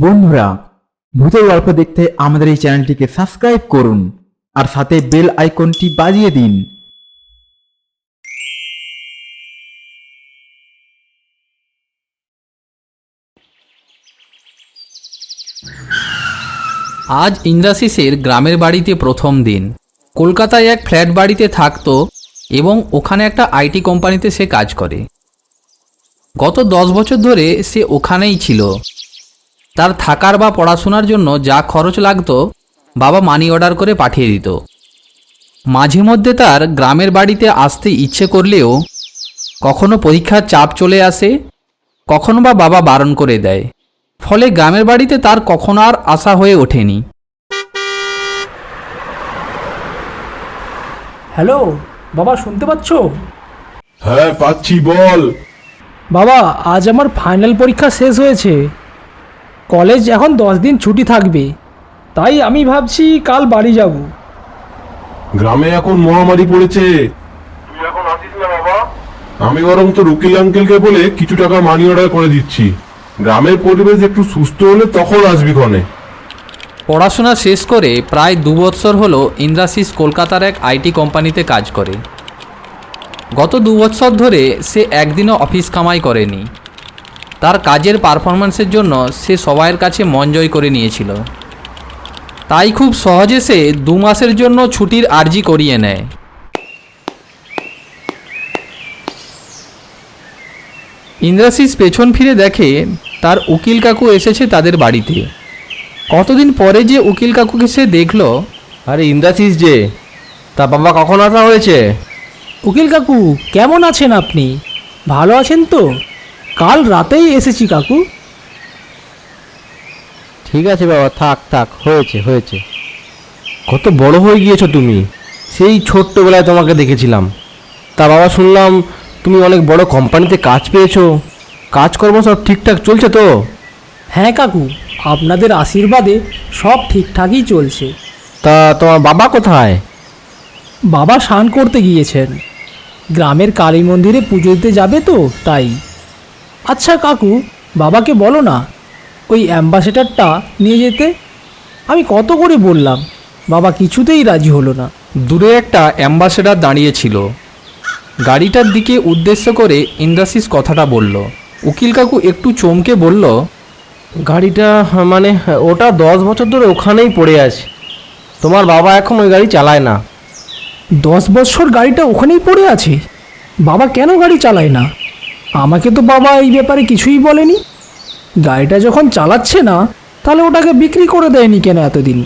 বন্ধুরা, ভূতের গল্প দেখতে আমাদের এই চ্যানেলটিকে সাবস্ক্রাইব করুন আর সাথে বেল আইকনটি বাজিয়ে দিন। আজ ইন্দ্রাশিসের গ্রামের বাড়িতে প্রথম দিন। কলকাতায় এক ফ্ল্যাট বাড়িতে থাকতো এবং ওখানে একটা আইটি কোম্পানিতে সে কাজ করে। গত দশ বছর ধরে সে ওখানেই ছিল। তার থাকার বা পড়াশোনার জন্য যা খরচ লাগতো বাবা মানি অর্ডার করে পাঠিয়ে দিত। মাঝে মধ্যে তার গ্রামের বাড়িতে আসতে ইচ্ছে করলেও কখনো পরীক্ষার চাপ চলে আসে কখনো বা বাবা বারণ করে দেয়। ফলে গ্রামের বাড়িতে তার কখনো আর আশা হয়ে ওঠেনি। হ্যালো বাবা শুনতে পাচ্ছ? হ্যাঁ পাচ্ছি বল। বাবা আজ আমার ফাইনাল পরীক্ষা শেষ হয়েছে। কলেজ এখন দশ দিন ছুটি থাকবে। তাই আমি ভাবছি কাল বাড়ি যাব। গ্রামে এখন মহামারী পড়েছে। তুই এখন আসিস না বাবা। আমি বরং তোর উকিল আঙ্কেলকে বলে কিছু টাকা মানি অর্ডার করে দিচ্ছি। গ্রামের পরিবেশ একটু সুস্থ হলে তখন আসবি ক্ষণে পড়াশোনা শেষ করে প্রায় দু বছর হলো ইন্দ্রাশিস কলকাতার এক আইটি কোম্পানিতে কাজ করে। গত দু বছর ধরে সে একদিনও অফিস কামাই করেনি। তার কাজের পারফরম্যান্সের জন্য সে সবাইয়ের কাছে মন জয় করে নিয়েছিল। তাই খুব সহজে সে দু মাসের জন্য ছুটির আর্জি করিয়ে নেয়। ইন্দ্রাশিস পেছন ফিরে দেখে তার উকিল কাকু এসেছে তাদের বাড়িতে। কতদিন পরে যে উকিল কাকুকে সে দেখল আরে ইন্দ্রাশিস যে তা বাবা কখন আসা হয়েছে? উকিল কাকু কেমন আছেন আপনি? ভালো আছেন তো? কাল রাতেই এসেছি কাকু। ঠিক আছে বাবা থাক থাক হয়েছে হয়েছে। কত বড় হয়ে গিয়েছো তুমি। সেই ছোট্টবেলায় তোমাকে দেখেছিলাম। তা বাবা শুনলাম তুমি অনেক বড় কোম্পানিতে কাজ পেয়েছ। কাজকর্ম সব ঠিকঠাক চলছে তো? হ্যাঁ কাকু আপনাদের আশীর্বাদে সব ঠিকঠাকই চলছে। তা তোমার বাবা কোথায়? বাবা স্নান করতে গিয়েছেন। গ্রামের কালী মন্দিরে পুজো দিতে যাবে তো তাই। আচ্ছা কাকু বাবাকে বলো না ওই অ্যাম্বাসেডারটা নিয়ে যেতে? আমি কত করে বললাম বাবা কিছুতেই রাজি হলো না। দূরে একটা অ্যাম্বাসেডার দাঁড়িয়েছিল। গাড়িটার দিকে উদ্দেশ্য করে ইন্দ্রাশিস কথাটা বলল। উকিল কাকু একটু চমকে বলল গাড়িটা মানে ওটা দশ বছর ধরে ওখানেই পড়ে আছে। তোমার বাবা এখন ওই গাড়ি চালায় না। দশ বছর গাড়িটা ওখানেই পড়ে আছে? বাবা কেন গাড়ি চালায় না? আমাকে তো বাবা এই ব্যাপারে কিছুই বলেনি। গাড়িটা যখন চালাচ্ছে না তাহলে ওটাকে বিক্রি করে দেয়নি কেন এতদিন?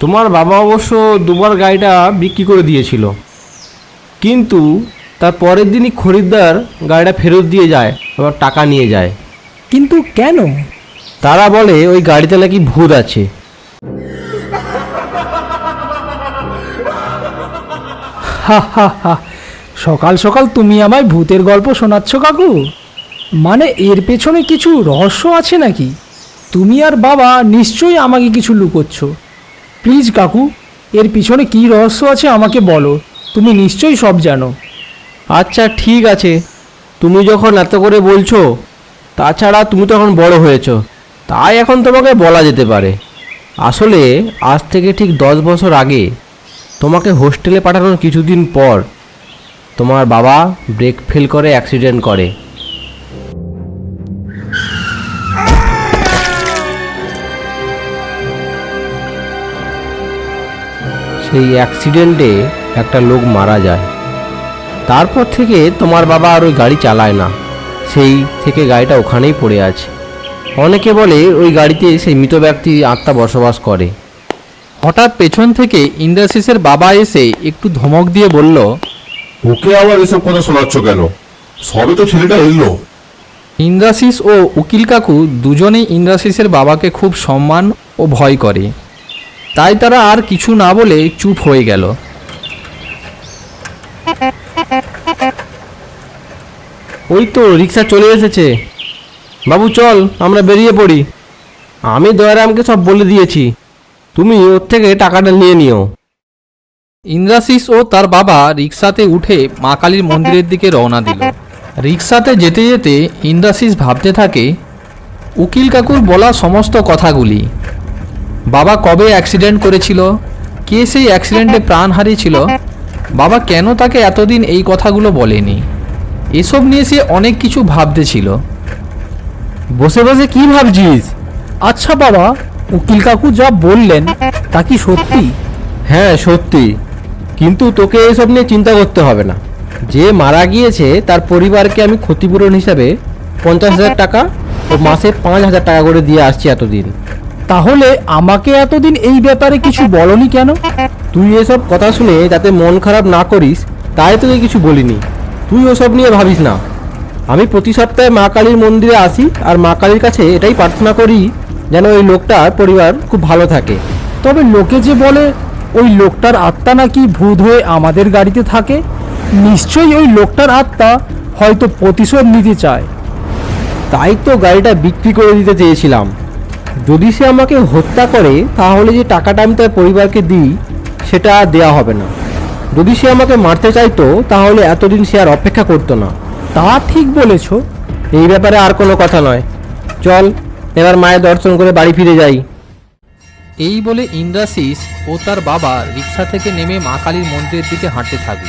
তোমার বাবা অবশ্য দুবার গাড়িটা বিক্রি করে দিয়েছিল। কিন্তু তার পরের দিনই খরিদ্দার গাড়িটা ফেরত দিয়ে যায় আবার টাকা নিয়ে যায়। কিন্তু কেন? তারা বলে ওই গাড়িতে নাকি ভূত আছে। হা হা হা সকাল সকাল তুমি আমায় ভূতের গল্প শোনাচ্ছ কাকু। মানে এর পেছনে কিছু রহস্য আছে নাকি? তুমি আর বাবা নিশ্চয়ই আমাকে কিছু লুকোচ্ছ। প্লিজ কাকু, এর পিছনে কী রহস্য আছে আমাকে বলো। তুমি নিশ্চয়ই সব জানো। আচ্ছা ঠিক আছে। তুমি যখন এত করে বলছো, তাছাড়া তুমি তখন বড় হয়েছো। তাই এখন তোমাকে বলা যেতে পারে। আসলে আজ থেকে ঠিক দশ বছর আগে তোমাকে হোস্টেলে পাঠানোর কিছুদিন পর তোমার বাবা ব্রেক ফেল করে অ্যাক্সিডেন্ট করে। সেই অ্যাক্সিডেন্টে একটা লোক মারা যায়। তারপর থেকে তোমার বাবা আর ওই গাড়ি চালায় না। সেই থেকে গাড়িটা ওখানেই পড়ে আছে। অনেকে বলে ওই গাড়িতে সেই মৃত ব্যক্তি আত্মা বসবাস করে। হঠাৎ পেছন থেকে ইন্দ্রাশিসের বাবা এসে একটু ধমক দিয়ে বলল ওকে আবার এসব কথা শোনাচ্ছ কেন? সবে তো ছেলেটা এলো। ইন্দ্রাশিস ও উকিল কাকু দুজনেই ইন্দ্রাশিসের বাবাকে খুব সম্মান ও ভয় করে। তাই তারা আর কিছু না বলে চুপ হয়ে গেল। ওই তো রিক্সা চলে এসেছে। বাবু চল, আমরা বেরিয়ে পড়ি। আমি দয়ারামকে সব বলে দিয়েছি। তুমি ওর থেকে টাকাটা নিয়ে নিও। ইন্দ্রাশিস ও তার বাবা রিক্সাতে উঠে মা কালীর মন্দিরের দিকে রওনা দিল। রিক্সাতে যেতে যেতে ইন্দ্রাশিস ভাবতে থাকে উকিল কাকুর বলা সমস্ত কথাগুলি। বাবা কবে অ্যাক্সিডেন্ট করেছিল? কে সেই অ্যাক্সিডেন্টে প্রাণ হারিয়েছিল? বাবা কেন তাকে এতদিন এই কথাগুলো বলেনি? এসব নিয়ে সে অনেক কিছু ভাবতে ছিল। বসে বসে কি ভাবছিস? আচ্ছা বাবা উকিল কাকু যা বললেন তা কি সত্যি? হ্যাঁ সত্যি। কিন্তু তোকে এসব নিয়ে চিন্তা করতে হবে না। যে মারা গিয়েছে তার পরিবারকে আমি ক্ষতিপূরণ হিসাবে পঞ্চাশ হাজার টাকা ও মাসে পাঁচ হাজার টাকা করে দিয়ে আসছি এতদিন। তাহলে আমাকে এতদিন এই ব্যাপারে কিছু বলনি কেন? তুই এসব কথা শুনে যাতে মন খারাপ না করিস তাই তোকে কিছু বলিনি। তুই ওসব নিয়ে ভাবিস না। আমি প্রতি সপ্তাহে মা কালীর মন্দিরে আসি আর মা কালীর কাছে এটাই প্রার্থনা করি যেন ওই লোকটার পরিবার খুব ভালো থাকে। তবে লোকে যে বলে ওই লোকটার আত্মা নাকি ভূত হয়ে আমাদের গাড়িতে থাকে? নিশ্চয়ই ওই লোকটার আত্মা হয়তো প্রতিশোধ নিতে চায়। তাই তো গাড়িটা বিক্রি করে দিতে চেয়েছিলাম। যদি সে আমাকে হত্যা করে তাহলে যে টাকাটা আমি তার পরিবারকে দিই সেটা আর দেওয়া হবে না। যদি সে আমাকে মারতে চাইতো তাহলে এতদিন সে আর অপেক্ষা করতো না। তা ঠিক বলেছ। এই ব্যাপারে আর কোনো কথা নয়। চল এবার মায়ের দর্শন করে বাড়ি ফিরে যাই। এই বলে ইন্দ্রাশিস ও তার বাবা রিক্সা থেকে নেমে মা কালীর মন্দিরের দিকে হাঁটতে থাকল।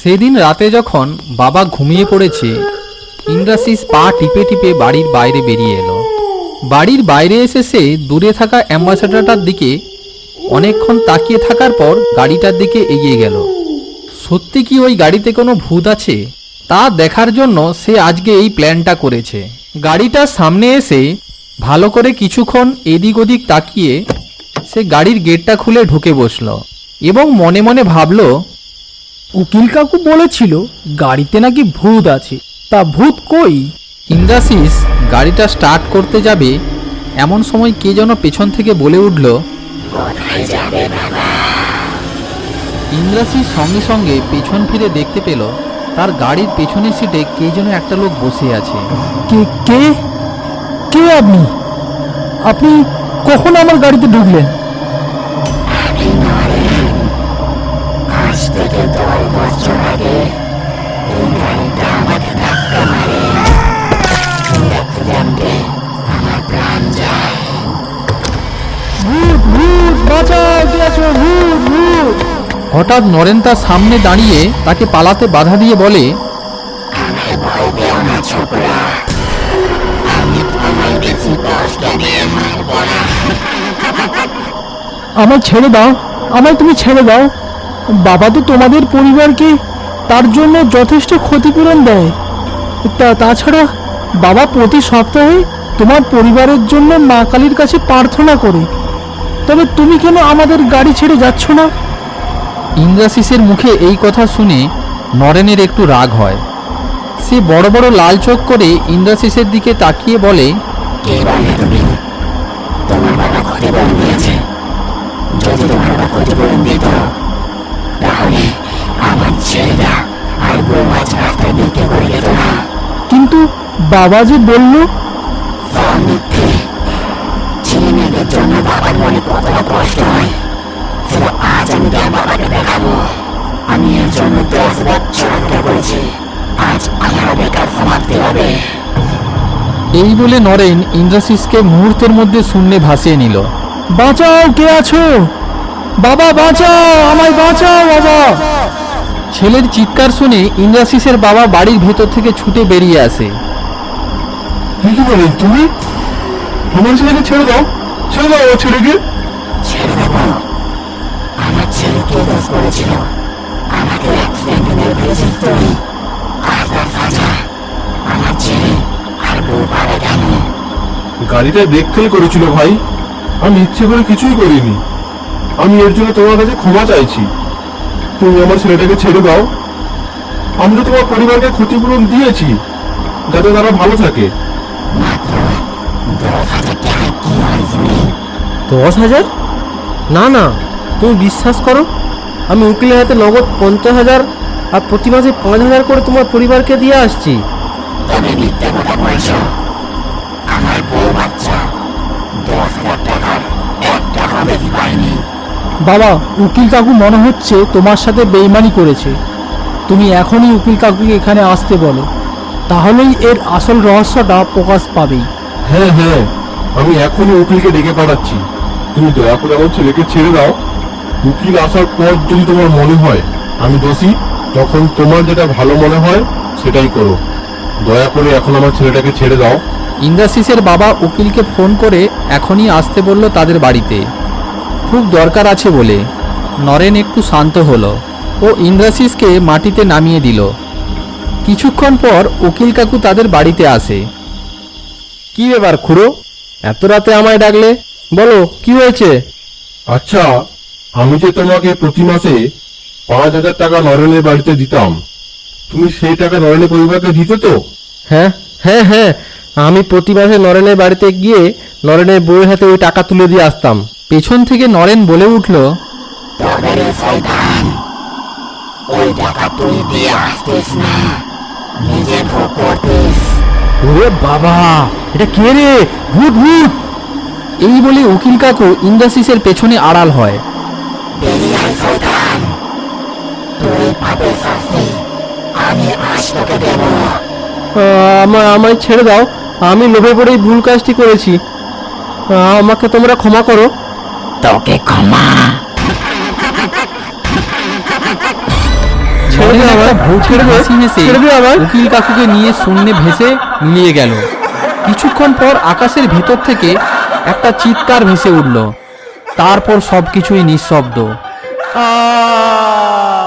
সেদিন রাতে যখন বাবা ঘুমিয়ে পড়েছে ইন্দ্রাশিস পা টিপে টিপে বাড়ির বাইরে বেরিয়ে এলো। বাড়ির বাইরে এসে সে দূরে থাকা অ্যাম্বাসাডারটার দিকে অনেকক্ষণ তাকিয়ে থাকার পর গাড়িটার দিকে এগিয়ে গেল। সত্যি কি ওই গাড়িতে কোনো ভূত আছে? তা দেখার জন্য সে আজকে এই প্ল্যানটা করেছে। গাড়িটার সামনে এসে ভালো করে কিছুক্ষণ এদিক ওদিক তাকিয়ে সে গাড়ির গেটটা খুলে ঢুকে বসল এবং মনে মনে ভাবলো, উকিল কাকু বলেছিল গাড়িতে নাকি ভূত আছে। তা ভূত কই? ইন্দ্রাশিস গাড়িটা স্টার্ট করতে যাবে এমন সময় কে যেন পেছন থেকে বলে উঠল ইন্দ্রাশিস সঙ্গে সঙ্গে পেছন ফিরে দেখতে পেল তার গাড়ির পেছনের সিটে কে যেন একটা লোক বসে আছে। কে কে? কে আপনি? আপনি কখন আমার গাড়িতে ঢুকলেন? বাঁচাও ভূত ভূত। হঠাৎ নরেন তার সামনে দাঁড়িয়ে তাকে পালাতে বাধা দিয়ে বলে আমায় ছেড়ে দাও আমায় তুমি ছেড়ে দাও। বাবা তো তোমাদের পরিবারকে তার জন্য যথেষ্ট ক্ষতিপূরণ দেয়। তা তাছাড়া বাবা প্রতি সপ্তাহে তোমার পরিবারের জন্য মা কালীর কাছে প্রার্থনা করে। তবে তুমি কেন আমাদের গাড়ি ছেড়ে যাচ্ছ না? ইন্দ্রাশিসের মুখে এই কথা শুনে নরেনের একটু রাগ হয়। সে বড় বড় লাল চোখ করে ইন্দ্রাশিসের দিকে তাকিয়ে বলে কিন্তু বাবা যে বলল এই বলে নরেন ইন্দ্রাশিসকে মুহূর্তের মধ্যে শূন্যে ভাসিয়ে নিল। বাঁচাও কে আছো? বাবা বাঁচাও আমায় বাঁচাও বাবা। ছেলের চিৎকার শুনে ইন্দ্রাশিসের বাবা বাড়ির ভেতর থেকে ছুটে বেরিয়ে আসে। কি বলেন তুমি? আমার ছেলেকে ছেড়ে দাও। ছেড়ে দাও আমার ছেলেকে গাড়িটা ব্রেক ফেল করেছিল ভাই। আমি ইচ্ছে করে কিছুই করিনি। আমি এর জন্য তোমার কাছে ক্ষমা চাইছি। তুমি আমার ছেলেটাকে ছেড়ে দাও। আমি তো তোমার পরিবারকে ক্ষতিপূরণ দিয়েছি যাতে তারা ভালো থাকে। দশ হাজার? না না তুমি বিশ্বাস করো আমি উকিলের হাতে নগদ পঞ্চাশ হাজার আর প্রতি মাসে পাঁচ হাজার করে তোমার পরিবারকে দিয়ে আসছি। বাবা উকিল কাকু মনে হচ্ছে তোমার সাথে বেইমানি করেছে। তুমি এখনই উকিল কাকুকে এখানে আসতে বলো তাহলেই এর আসল রহস্যটা প্রকাশ পাবেই। হ্যাঁ হ্যাঁ। আমি এখনই উকিলকে ডেকে পাঠাচ্ছি। তুমি দয়া করে আমার ছেলেকে ছেড়ে দাও। উকিল আসার পর যদি তোমার মনে হয়, আমি দোষী, তখন তোমার যেটা ভালো মনে হয়, সেটাই করো। দয়া করে এখন আমার ছেলেটাকে ছেড়ে দাও। ইন্দ্রাশিসের বাবা উকিলকে ফোন করে এখনই আসতে বলল তাদের বাড়িতে। খুব দরকার আছে বলে। নরেন একটু শান্ত হলো ও ইন্দ্রাশিসকে মাটিতে নামিয়ে দিল। কিছুক্ষণ পর উকিল কাকু তাদের বাড়িতে আসে। কি ব্যাপার খুড়ো? এত রাতে আমায় ডাকলে? বলো কি হয়েছে? আচ্ছা আমি যে তোমাকে প্রতি মাসে পাঁচ হাজার টাকা নরেনের বাড়িতে দিতাম তুমি সেই টাকা নরেনের পরিবারকে দিতে তো? হ্যাঁ হ্যাঁ হ্যাঁ আমি প্রতি মাসে নরেনের বাড়িতে গিয়ে নরেনের বউয়ের হাতে ওই টাকা তুলে দিয়ে আসতাম। পেছন থেকে নরেন বলে উঠল ওরে বাবা এটা কে রে? ভূত ভূত! এই বলে উকিল কাকু ইন্দ্রাশিসের পেছনে আড়াল হয়। আমার আমায় ছেড়ে দাও। আমি লোভে পড়েই ভুল কাজটি করেছি। আমাকে তোমরা ক্ষমা করো। ছেড়ে নরেন উকিল কাকুকে নিয়ে শূন্যে ভেসে মিলিয়ে গেল। কিছুক্ষণ পর আকাশের ভেতর থেকে একটা চিৎকার ভেসে উঠল। তারপর সবকিছুই নিঃশব্দ। আহ!